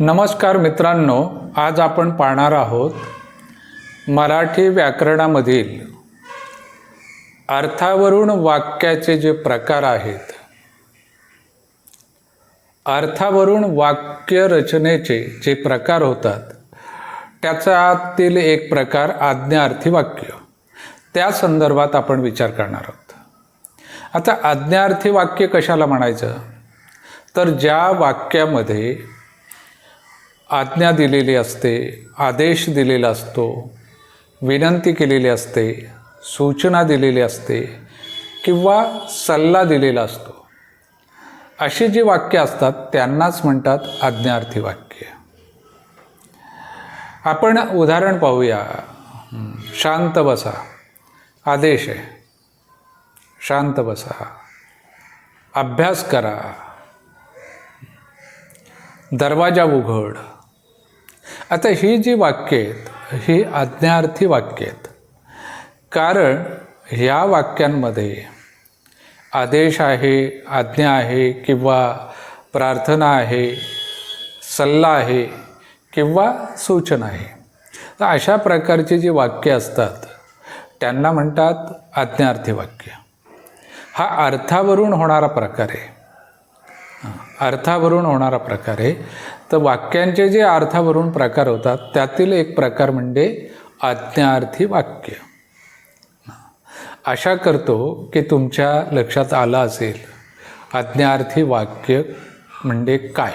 नमस्कार मित्रांनो आज आपण पाहणार आहोत मराठी व्याकरणामधील अर्थावरून वाक्याचे जे प्रकार आहेत अर्थावरून वाक्य रचनेचे जे प्रकार होतात त्याच्यातील एक प्रकार आज्ञार्थी वाक्य. त्या संदर्भात आपण विचार करणार आहोत. आता आज्ञार्थी वाक्य कशाला म्हणायचं? तर ज्या वाक्यामध्ये आज्ञा दिलेली असते आदेश दिलेला असतो विनंती केलेली असते सूचना दिलेली असते किंवा सल्ला दिलेला असतो. अशी जी वाक्य असतात त्यांनाच म्हणतात आज्ञार्थी वाक्य. आपण उदाहरण पाहूया. शांत बसा. आदेश आहे. शांत बसा. अभ्यास करा. दरवाजा उघड. आता ही जी वाक्य आहेत ही आज्ञार्थी वाक्य आहेत. कारण ह्या वाक्यांमध्ये आदेश आहे आज्ञा आहे किंवा प्रार्थना आहे सल्ला आहे किंवा सूचना आहे. तर अशा प्रकारची जी वाक्य असतात त्यांना म्हणतात आज्ञार्थी वाक्य. हा अर्थावरून होणारा प्रकार आहे. अर्थावरून होणारा प्रकार आहे. तर वाक्यांचे जे अर्थावरून प्रकार होतात त्यातील एक प्रकार म्हणजे आज्ञार्थी वाक्य. आशा करतो की तुमच्या लक्षात आलं असेल. आज्ञार्थी वाक्य म्हणजे काय?